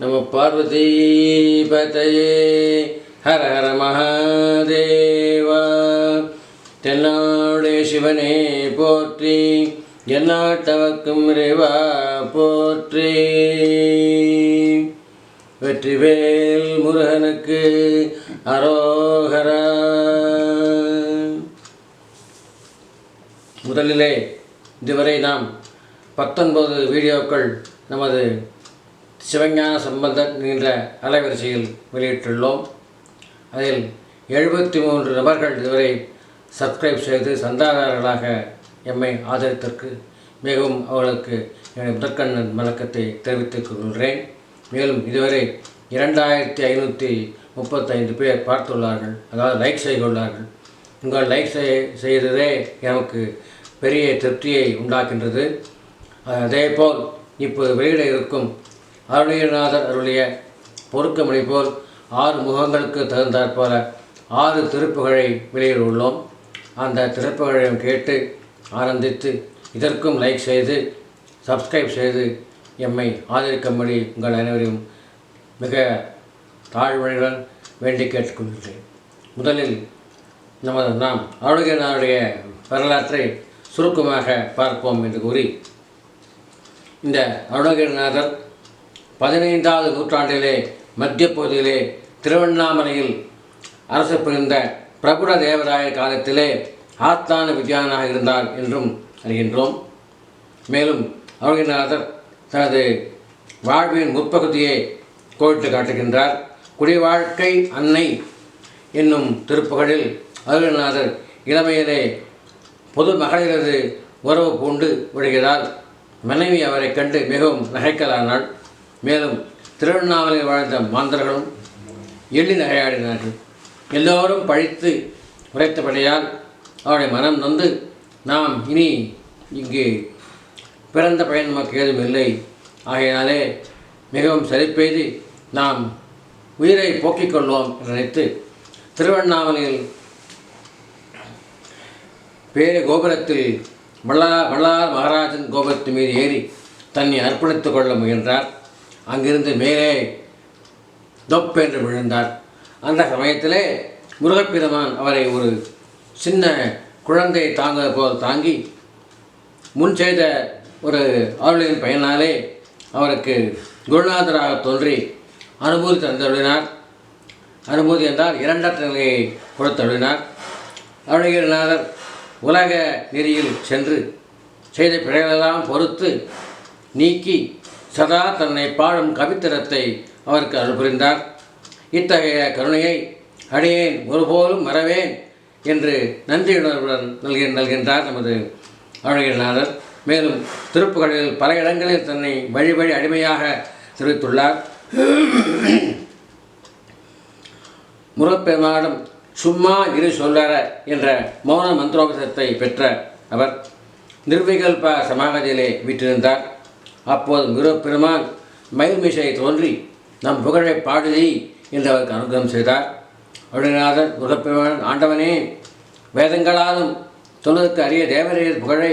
நம பார்வதீபதையே. ஹர ஹர மகாதேவா. தென்னாடு சிவனே போற்றி எந்நாட்டவர்க்கும் இறைவா போற்றி. வெற்றிவேல் முருகனுக்கு அரோகரா. முதலிலே இதுவரை நாம் பத்தொன்பது வீடியோக்கள் நமது சிவஞான சம்பந்தன் என்ற அலைவரிசையில் வெளியிட்டுள்ளோம். அதில் எழுபத்தி மூன்று நபர்கள் இதுவரை சப்ஸ்கிரைப் செய்து சந்தாதாரர்களாக எம்மை ஆதரித்ததற்கு மிகவும் அவர்களுக்கு எனது முதற்கண்ணன் வணக்கத்தை தெரிவித்துக் கொள்கிறேன். மேலும் இதுவரை இரண்டாயிரத்தி ஐநூற்றி முப்பத்தைந்து பேர் பார்த்துள்ளார்கள் அதாவது லைக் செய்துள்ளார்கள். உங்கள் லைக் செய் செய்ததே எனக்கு பெரிய திருப்தியை உண்டாக்கின்றது. அதேபோல் இப்போது வெளியிட இருக்கும் அருளியநாதர் அருளிய பொறுக்கமணி போல் ஆறு முகங்களுக்கு தகுந்தாற்போல ஆறு திருப்புகழை வெளியில் உள்ளோம். அந்த திருப்புகழையும் கேட்டு ஆனந்தித்து இதற்கும் லைக் செய்து சப்ஸ்கிரைப் செய்து எம்மை ஆதரிக்கும்படி உங்கள் அனைவரையும் மிக தாழ்வழியுடன் வேண்டி கேட்டுக்கொள்கிறேன். முதலில் நமது நாம் அருணகிரிநாதருடைய வரலாற்றை சுருக்கமாக பார்ப்போம் என்று கூறி இந்த அருணகிரிநாதர் பதினைந்தாவது நூற்றாண்டிலே மத்திய பகுதியிலே திருவண்ணாமலையில் அரசு புரிந்த பிரபுட தேவராய காலத்திலே ஆஸ்தான வித்யானாக இருந்தார் என்றும் அறிகின்றோம். மேலும் அருணகிரிநாதர் தனது வாழ்வின் முற்பகுதியை கோடிட்டு காட்டுகின்றார். குடிவாழ்க்கை அன்னை என்னும் திருப்புகழில் அருணகிரிநாதர் இளமையிலே பொது மகளிரது உறவு பூண்டு விடுகிறார் மனைவி அவரை கண்டு மிகவும் நகைக்கலானாள். மேலும் திருவண்ணாமலையில் வாழ்ந்த மாந்தர்களும் எள்ளி நகையாடினார்கள் எல்லோரும் பழித்து உரைத்தபடியால் அவருடைய மனம் நொந்து நாம் இனி இங்கு பிறந்த பயன் நமக்கு ஏதும் இல்லை. ஆகையினாலே மிகவும் சரிப்பெய்து நாம் உயிரை போக்கிக் கொள்வோம் என்று நினைத்து திருவண்ணாமலையில் பேர கோபுரத்தில் வள்ளா வள்ளார் மகாராஜன் கோபுரத்தின் மீது ஏறி தன்னை அர்ப்பணித்துக் கொள்ள முயன்றார். அங்கிருந்து மேலே தொப் என்று விழுந்தார். அந்த சமயத்திலே முருகப்பெருமான் அவரை ஒரு சின்ன குழந்தை தாங்க போல் தாங்கி முன் செய்த ஒரு அருளின் பயனாலே அவருக்கு குருநாதராக தோன்றி அனுபூதி தந்தருளினார். அனுபூதி என்றால் இரண்டற்ற நிலையை கொடுத்தருளினார். அருணகிரிநாதர் உலக நெறியில் சென்று செய்த பிழைகளெல்லாம் பொறுத்து நீக்கி சதா தன்னை பாடும் கவித்திரத்தை அவருக்கு அருள்புரிந்தார் இத்தகைய கருணையை அடியேன் ஒருபோதும் மறவேன் என்று நன்றியுணர்வுடன் நல்கி நல்கின்றார் நமது அருணகிரிநாதர் மேலும் திருப்புகளில் பல இடங்களில் தன்னை வழி வழி அடிமையாக தெரிவித்துள்ளார். முருகப்பெருமானிடம் சும்மா இரு சொல்லற என்ற மௌன மந்திரோபதத்தை பெற்ற அவர் நிர்விகல்ப சமாகதியிலே வீற்றிருந்தார். அப்போது முருகப்பெருமான் மயில்மிசை தோன்றி நம் புகழை பாடுதி என்று அவருக்கு அனுகிரகம் செய்தார். அருணநாதன் முருகப்பெருமான் ஆண்டவனே வேதங்களாலும் சொல்வதற்கு அரிய தேவரையர் புகழை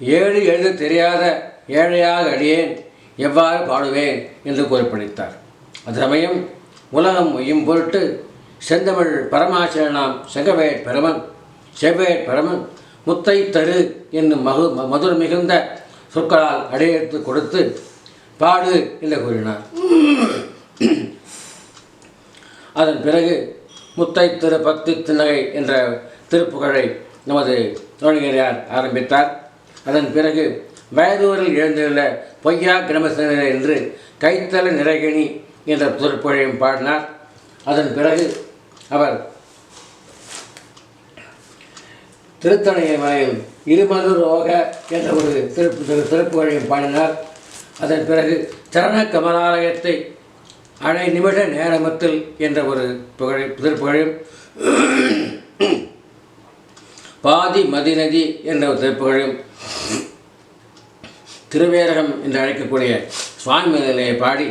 ஏழு எழுத தெரியாத ஏழையாக அடியேன் எவ்வாறு பாடுவேன்? என்று குறிப்பிடித்தார் அது சமயம் உலகம் மொய்யும் பொருட்டு செந்தமிழ் பரமாச்சரணாம் செங்கவேட் பெருமன் செவ்வேட் பெருமன் முத்தை தரு என்னும் மகு மதுர் மிகுந்த சொற்களால் அடையெடுத்து கொடுத்து பாடு என்று கூறினார். அதன் பிறகு முத்தை திரு பக்தி திண்ணகை என்ற திருப்புகழை நமது தோழகிரியார் ஆரம்பித்தார். அதன் பிறகு வயதூரில் எழுந்துள்ள பொய்யா கிரமசேனர் என்று கைத்தல நிறைகணி என்ற திருப்புகழையும் பாடினார். அதன் பிறகு அவர் திருத்தணையை இருமது ரோக என்ற ஒரு திருப்பு திரு வழியும் பாடினார். அதன் பிறகு சரண கமலாலயத்தை அரை நிமிட நேரமத்தில் என்ற ஒரு புகழை திருப்புகழையும் பாதி மதிநதி என்ற ஒரு திருப்புகழையும் திருவேரகம் என்று அழைக்கக்கூடிய சுவாமி நிலையை பாடி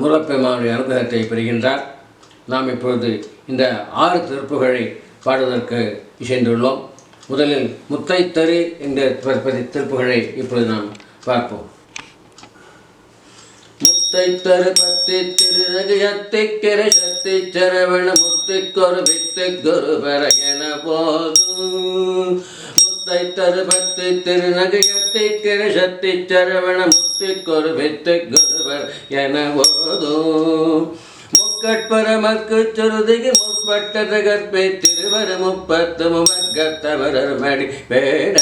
முருகப்பெருமானுடைய அனுகிரகத்தை பெறுகின்றார். நாம் இப்பொழுது இந்த ஆறு திருப்புகழை பாடுவதற்கு இசைந்துள்ளோம். முதலில் முத்தைத்தரு என்ற திருப்பதி திருப்புகழை இப்பொழுது நாம் பார்ப்போம். முத்தை தரு பத்தி திருநகையத்தை கிரசத்தி சரவண முத்துக்கொரு வித்து குரு பர என போதும். முத்தை தரு பத்தி திருநகையத்தை கிரசத்தை சரவண முத்துக்கொரு வித்து குருவர் என போதும். முக்கட்பரமக்கு சுருதிக்கு முற்பட்டது தகற்பே திருவர முப்பத்து முமக்கத்தவரர் மடி வேட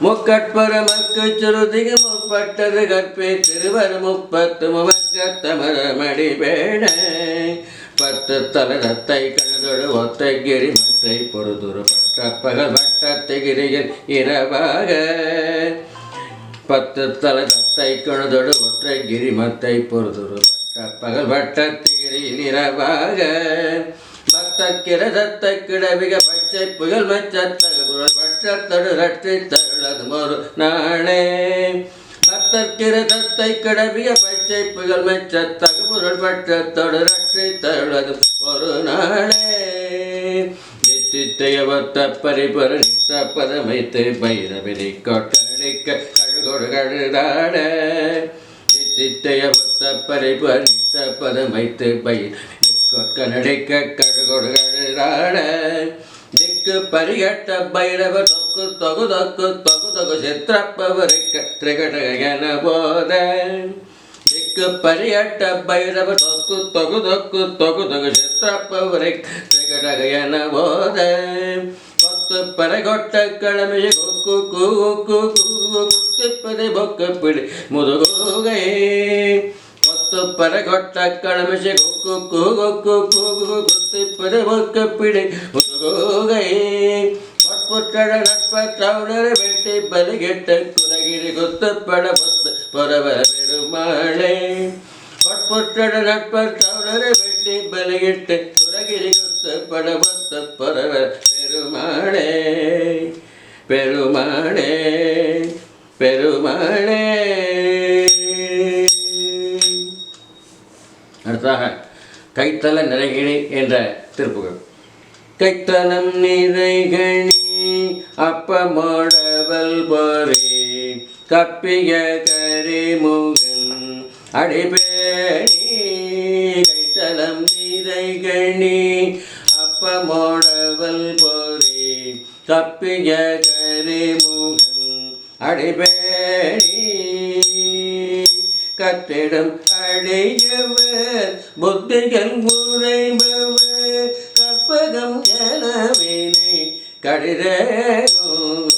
முக்கட்பரமக்கு சுருதிக்கு முற்பட்டது கற்பே திருவர முப்பத்து முமக்கத்தமர மடி வேட பத்து தலரத்தை கழுதொடு ஒத்தை கிரி மற்றை பொறுதுரு பட்ட பகல் வட்டத்தை கிரியில் இரவாக. பத்து தலை தத்தை கழுதொடு ஒற்றை கிரிமத்தை பொறுதுரு கற்பகல் வட்டத்திகிரி நிறவாக பக்த கிரதத்தை கிடவிக பச்சை புயல் மச்சத்தக புகழ் பட்டத்தடு தருளது ஒரு நாளே. பக்தர் கிரதத்தை கிடவிய பச்சை புகழ் மெச்சத்தக புகழ் பட்டத்தொடு ரட்டி தருளது ஒரு நாளே. நித்தித்தையவத்த பரிபர நித்த பதமைத்து பைரவினை கொட்டணிக்க கழுகொடு கழுதாட தித்தயபத்த பரிபரித்த பதமைத்து பயிர். கொற்க நடிக்க கழுகொடுகழாட திக்கு பரிகட்ட பைரவ தொக்கு தொகு தொக்கு தொகு தொகு சித்திரப்பவரை கற்றிகடகன போத திக்கு பரியட்ட பைரவ தொக்கு தொகு தொக்கு தொகு தொகு சித்திரப்பவரை திகடகன போத ಪರಗೊಟ್ಟ ಕಳಮೆಯ ಕೊಕ್ಕು ಕೂಕು ಕೂಗುತ್ತಿಪ್ಪದೆ ಬೊಕ್ಕ ಪಿಡಿ ಮುದುಗೋಗೇ ಮತ್ತು ಪರಗೊಟ್ಟ ಕಳಮೆಯ ಕೊಕ್ಕು ಕೂಗೊಕ್ಕು ಕೂಗು ಗುತ್ತಿಪ್ಪದೆ ಬೊಕ್ಕ ಪಿಡಿ ಮುದುಗೋಗೇ ಕೊಟ್ಪುಟ್ಟಡ ನಟ್ಪ ತೌಡರ ಬೆಟ್ಟಿ ಬಲಿಗೆಟ್ಟ ಕುಲಗಿರಿ ಗೊತ್ತಪ್ಪಡ ಬೊತ್ತ ಪೊರಬರ ಬೆಡುಮಾಳೆ ಕೊಟ್ಪುಟ್ಟಡ ನಟ್ಪ ತೌಡರ ಬೆಟ್ಟಿ ಬಲಿಗೆಟ್ಟ ಕುಲಗಿರಿ ಗೊತ್ತ பொத்து பொறவர பெருமாளே பெருமாளே பெருமாளே அடுத்ததாக கைத்தல நிறைகிணி என்ற திருப்புகள். கைத்தலம் நிறைகணி அப்பமோடவல் போரே கப்பிய கரிமுகன் அடிபேணி. கைத்தலம் நீ நிறைகணி அப்பமோடவல் போரே கப்பிய கரிமுகன் அடிபேணி. கத்திடம் அடையவர் புத்திகள் முறைபவர் கற்பகம் எனவினை கடிதமும்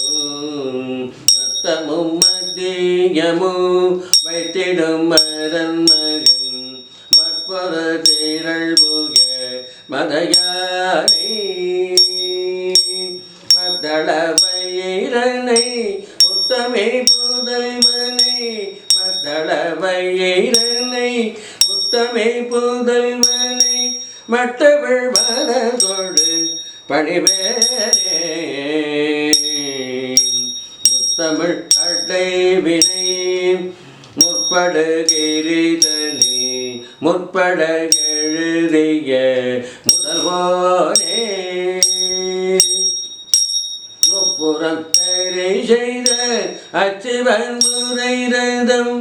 மத்தமும் மத்தியமும் வைத்திடும் மரன் மகன் மற்பொர திரள் புக மதையானே. மத்தள வயிறனை உத்தமே புதல்வனை. மத்தள வயிறனை உத்தமே புதல்வனை. மற்றவள் மனதோடு பணிவேரே முத்தமிழ் அடைவினை முற்படுகிரிதனி முற்பட எழுதிய முதல்வோனே. முப்புறம் தரை செய்த அச்சுவன் முறை ரதம்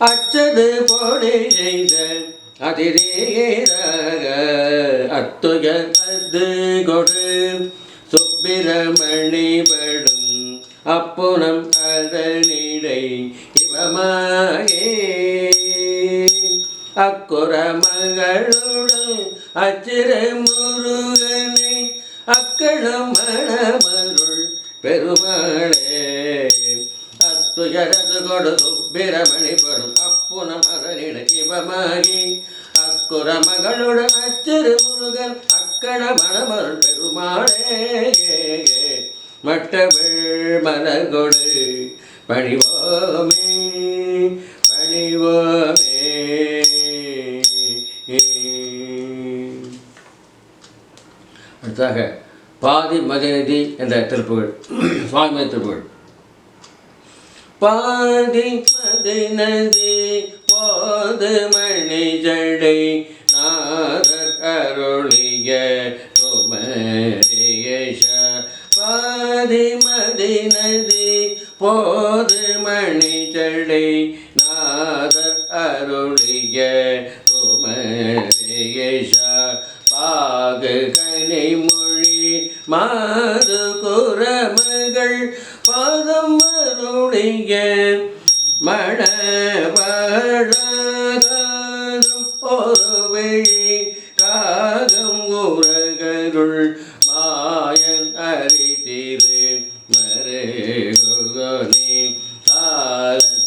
அச்சது போடை செய்த அதிரேராக அத்துக அது கொடு. சுப்பிரமணி படும் அப்புறம் அதனிடை இவமாயே. அக்குற மகளுடன் அச்சிர முருகனை அக்களம் மணமருள் பெருமாளே. அத்துயரது கொடு சுப்பிரமணி படும் அப்புனம் சிவமாகி இவமாகி அக்குற மகளுடன் அச்சிறு முருகன் அக்கட மணமருள் பெருமாளே. மட்டவள் மலகொடு பணிவோமே. பணிவோமே அடுத்தாக பாதி மதேதி என்ற திருப்புகள் சுவாமி திருப்புகள் பாதி மதிநதி போது மணி ஜடை நாத அருளிய குமரேஷ பாதிமதி நதி போது மணி ஜடை நாதர் அருளிய குமரேஷா பாகு கனி மொழி மாது குரமகள் பாதம் அருளிய மணவாழாதும்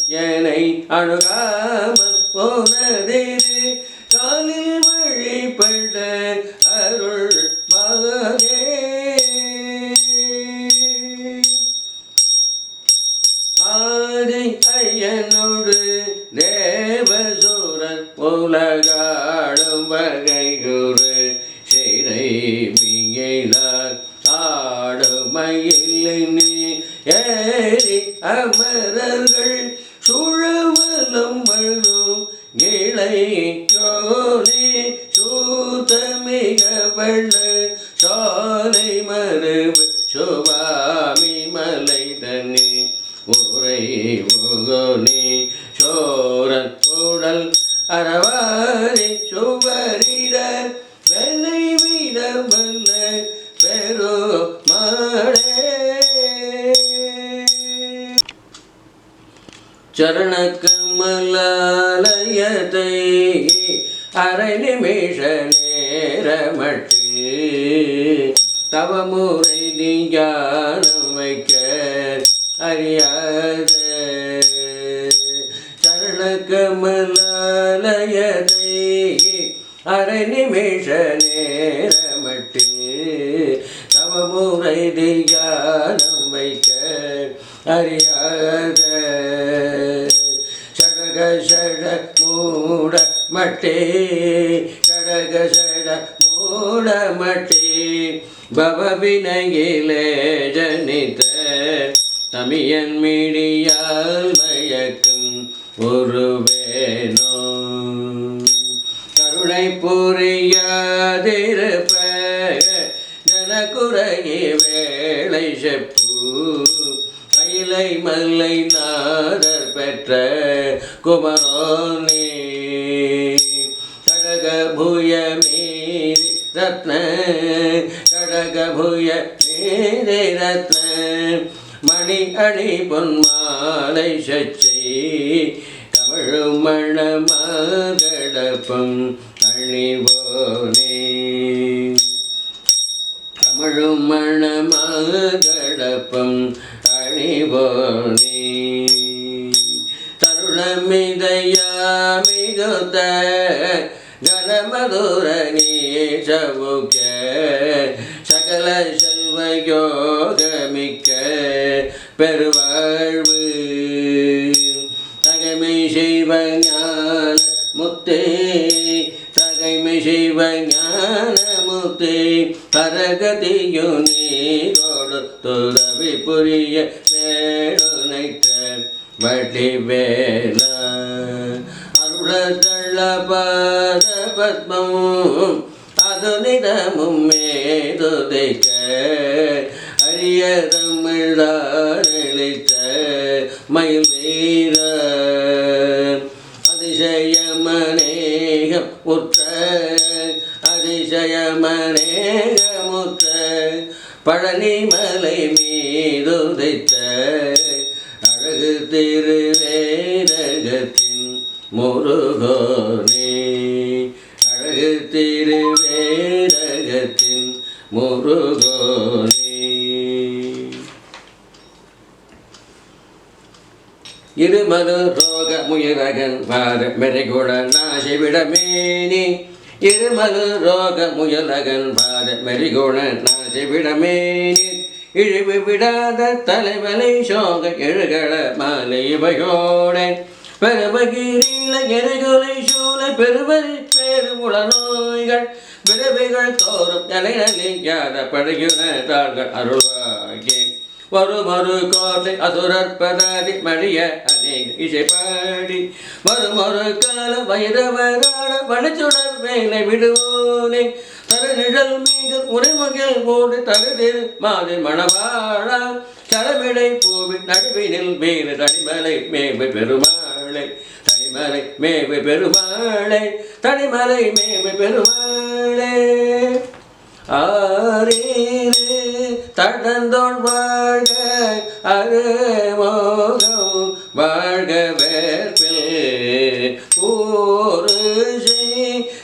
என்னை அணுகாமல் போனதிரு காலில் வழிபட அமரர்கள் சுழவலம் வழும் இளையோனே சூதமிக வள்ள சாலை மருவு சுவாமி சரண கமலாலயத்தை அரை நிமிஷ நேரமட்டு தவமுறை தியானம் வைக்க அறியாத சரண கமலாலயத்தை அரை நிமிஷ நேரமட்டு தவமுறை தியானம் வைக்க அறியாத மூட மட்டே சடக சட மூட மட்டே. பவவினையிலே ஜனித தமியன் மீடியால் மயக்கும் ஒருவேனோ. கருணை புரியாதிருப்ப நனக்குறையே வேலை செப்பு. அயிலை மல்லை நாதர் பெற்ற குமரோனே புய மீதி மணி அணி பொன்மாலை சச்சை கமழும் மணமாகடப்பம் அணிவோனே. தமிழும் மணமாகடப்பம் அணிவோனே. தருணமிதையாமிகுத்த கனமதுர நீசவுக்க சகல செல்வயோகமிக்க பெருவாழ்வு. தகைமை செய்வ ஞான முத்தே தகைமை செய்வ ஞான முத்தே பரகதியோ நீரோடு துறவி புரிய வேணுனைத்த வட்டி அருள தள்ள பாத பத்மம் அது நிதமும் மேதுதைக்க அரிய தமிழாளித்த மயில் வீர அதிசயமனேகம் உற்ற அதிசயமனேகமுற்ற பழனிமலை மீதுதைத்த அழகு திருவேரகத்தின் முருகோனே இருமது ரோக முயலகன் பாத மெரைகுட நாசி விடமேனி. இருமது ரோக முயலகன் பாத மெரிகுண நாசி விடமேனி. இழிவு விடாத தலைவலை சோக எழுகள மாலை இவையோடன் பெருமகிரில எருகுலை சூழ பெருவரி பெருமுள நோய்கள் பிறவைகள் தோறும் நிலையாத படுகிற தாங்கள் அருள்வாகே வரும் ஒரு கோட்டை அசுரற்பதாதி மழிய அநேக இசைப்பாடி. பாடி வரும் கால வைரவரான வனச்சுடர் மேலே விடுவோனே. தருநிழல் மீது உரைமுகில் போடு தருதிரு மாது மணவாழா சரமிடை பூவி நடுவினில் மேலு தனிமலை மேவை பெருமாளை. தனிமலை மேவை பெருமாளை தனிமலை மேவை பெருமாளே. ஆரே தடந்தோள் வாழ்க அருமோகம் வாழ்க வேற்பில் ஊருஷி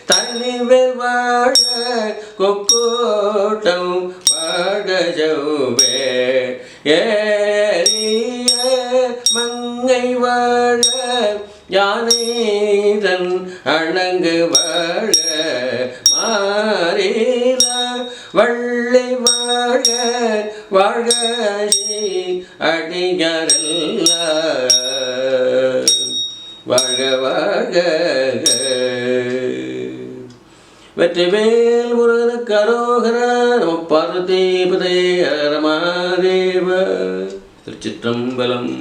தனிவில் வாழ கொக்கோட்டம் வாழ்க ஜௌவே ஏறிய மங்கை வாழ யானேதன் அணங்கு வாழ. மாறீல வள்ள வாழ அடிகரல்ல வாழ்க வாழ்க. வெற்றிவேல் முருகனுக்கு அரோகரா நம பார்வதி பதே ஹர திருச்சிற்றம்பலம்.